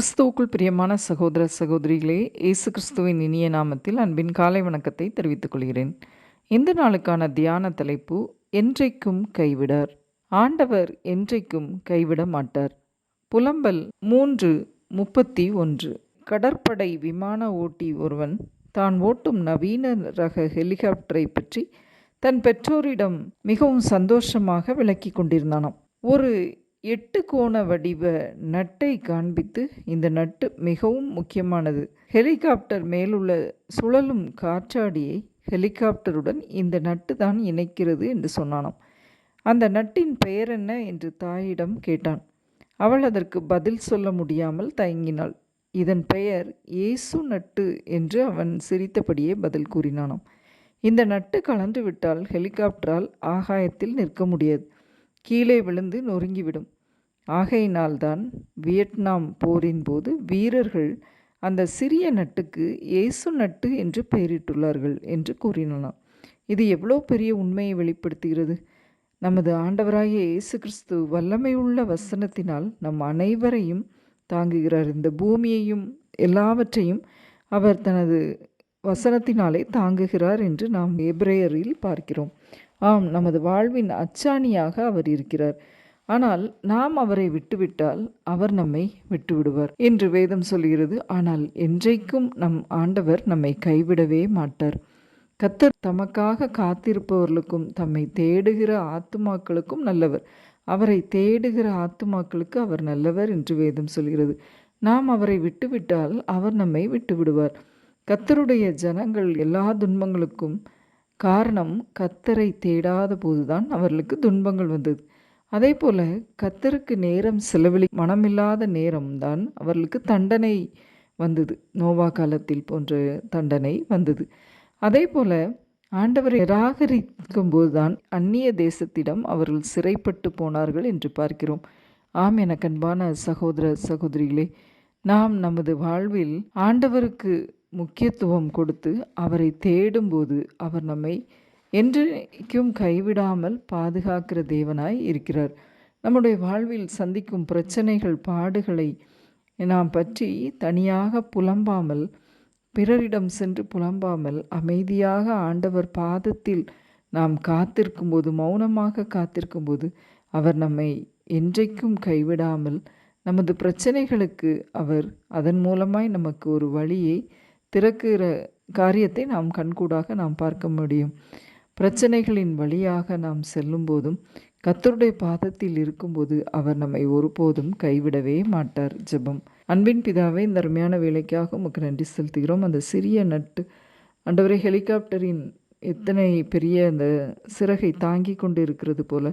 கிறிஸ்துவுக்குள் பிரியமான சகோதர சகோதரிகளே இயேசு கிறிஸ்துவின் இனிய நாமத்தில் அன்பின் காலை வணக்கத்தை தெரிவித்துக் கொள்கிறேன். இந்த நாளுக்கான தியான தலைப்பு என்றைக்கும் கைவிடார். ஆண்டவர் என்றைக்கும் கைவிட மாட்டார். புலம்பல் மூன்று முப்பத்தி ஒன்று. கடற்படை விமான ஓட்டி ஒருவன் தான் ஓட்டும் நவீன ரக ஹெலிகாப்டரை பற்றி தன் பெற்றோரிடம் மிகவும் சந்தோஷமாக விளக்கி கொண்டிருந்தானாம். ஒரு எட்டு கோண வடிவ நட்டை காண்பித்து இந்த நட்டு மிகவும் முக்கியமானது. ஹெலிகாப்டர் மேலுள்ள சுழலும் காற்றாடியை ஹெலிகாப்டருடன் இந்த நட்டு தான் இணைக்கிறது என்று சொன்னானாம். அந்த நட்டின் பெயர் என்ன என்று தாயிடம் கேட்டான். அவள் அதற்கு பதில் சொல்ல முடியாமல் தயங்கினாள். இதன் பெயர் இயேசு நட்டு என்று அவன் சிரித்தபடியே பதில் கூறினானாம். இந்த நட்டு கலந்து விட்டால் ஹெலிகாப்டரால் ஆகாயத்தில் நிற்க முடியாது. கீழே விழுந்து நொறுங்கிவிடும். ஆகையினால்தான் வியட்நாம் போரின் போது வீரர்கள் அந்த சிறிய நட்டுக்கு இயேசு நட்டு என்று பெயரிட்டுள்ளார்கள் என்று கூறினான் இது எவ்வளோ பெரிய உண்மையை வெளிப்படுத்துகிறது. நமது ஆண்டவராகிய இயேசு கிறிஸ்து வல்லமையுள்ள வசனத்தினால் நம் அனைவரையும் தாங்குகிறார். இந்த பூமியையும் எல்லாவற்றையும் அவர் தனது வசனத்தினாலே தாங்குகிறார் என்று நாம் எப்ரேயரில் பார்க்கிறோம். ஆம் நமது வாழ்வின் அச்சாணியாக அவர் இருக்கிறார். ஆனால் நாம் அவரை விட்டுவிட்டால் அவர் நம்மை விட்டுவிடுவார் என்று வேதம் சொல்கிறது. ஆனால் என்றைக்கும் நம் ஆண்டவர் நம்மை கைவிடவே மாட்டார். கத்தர் தமக்காக காத்திருப்பவர்களுக்கும் தம்மை தேடுகிற ஆத்துமாக்களுக்கும் நல்லவர். அவரை தேடுகிற ஆத்துமாக்களுக்கு அவர் நல்லவர் என்று வேதம் சொல்கிறது. நாம் அவரை விட்டுவிட்டால் அவர் நம்மை விட்டு விடுவார் கத்தருடைய ஜனங்கள் எல்லா துன்பங்களுக்கும் காரணம் கத்தரை தேடாத போதுதான் அவர்களுக்கு துன்பங்கள் வந்தது. அதே போல் கத்தருக்கு நேரம் செலவழி மனமில்லாத நேரம்தான் அவர்களுக்கு தண்டனை வந்தது. நோவா காலத்தில் போன்ற தண்டனை வந்தது. அதே போல் ஆண்டவரை நிராகரிக்கும் போதுதான் அந்நிய தேசத்திடம் அவர்கள் சிறைப்பட்டு போனார்கள் என்று பார்க்கிறோம். ஆம் என அன்பான சகோதர சகோதரிகளே நாம் நமது வாழ்வில் ஆண்டவருக்கு முக்கியத்துவம் கொடுத்து அவரை தேடும்போது அவர் நம்மை என்றைக்கும் கைவிடாமல் பாதுகாக்கிற தேவனாய் இருக்கிறார். நம்முடைய வாழ்வில் சந்திக்கும் பிரச்சனைகள் பாடுகளை நாம் பற்றி தனியாக புலம்பாமல் பிறரிடம் சென்று புலம்பாமல் அமைதியாக ஆண்டவர் பாதத்தில் நாம் காத்திருக்கும்போது மௌனமாக காத்திருக்கும்போது அவர் நம்மை என்றைக்கும் கைவிடாமல் நமது பிரச்சனைகளுக்கு அவர் அதன் மூலமாய் நமக்கு ஒரு வழியை திறக்கிற காரியத்தை நாம் கண்கூடாக நாம் பார்க்க முடியும். பிரச்சனைகளின் வழியாக நாம் செல்லும்போதும் கத்தருடைய பாதத்தில் இருக்கும்போது அவர் நம்மை ஒருபோதும் கைவிடவே மாட்டார் ஜெபம். அன்பின் பிதாவே இந்த அருமையான வேலைக்காக உமக்கு நன்றி செலுத்துகிறோம். அந்த சிறிய நட்டு அண்டவரை ஹெலிகாப்டரின் எத்தனை பெரிய அந்த சிறகை தாங்கி கொண்டு இருக்கிறது போல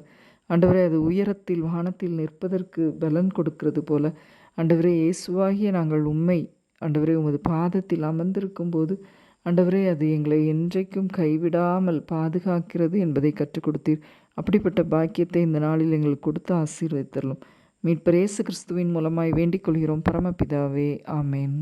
அண்டவரை அது உயரத்தில் வானத்தில் நிற்பதற்கு பலன் கொடுக்கிறது போல அண்டவரே இயேசுவாகிய நாங்கள் உண்மை ஆண்டவரே உமது பாதத்தில் அமர்ந்திருக்கும் போது ஆண்டவரே அது எங்களை என்றைக்கும் கைவிடாமல் பாதுகாக்கிறது என்பதை கற்றுக் கொடுத்தீர். அப்படிப்பட்ட பாக்கியத்தை இந்த நாளில் எங்களுக்கு கொடுத்து ஆசீர்வதித்தரலும். மீட்பரேசு இயேசு கிறிஸ்துவின் மூலமாய் வேண்டிக் கொள்கிறோம். பரமபிதாவே ஆமேன்.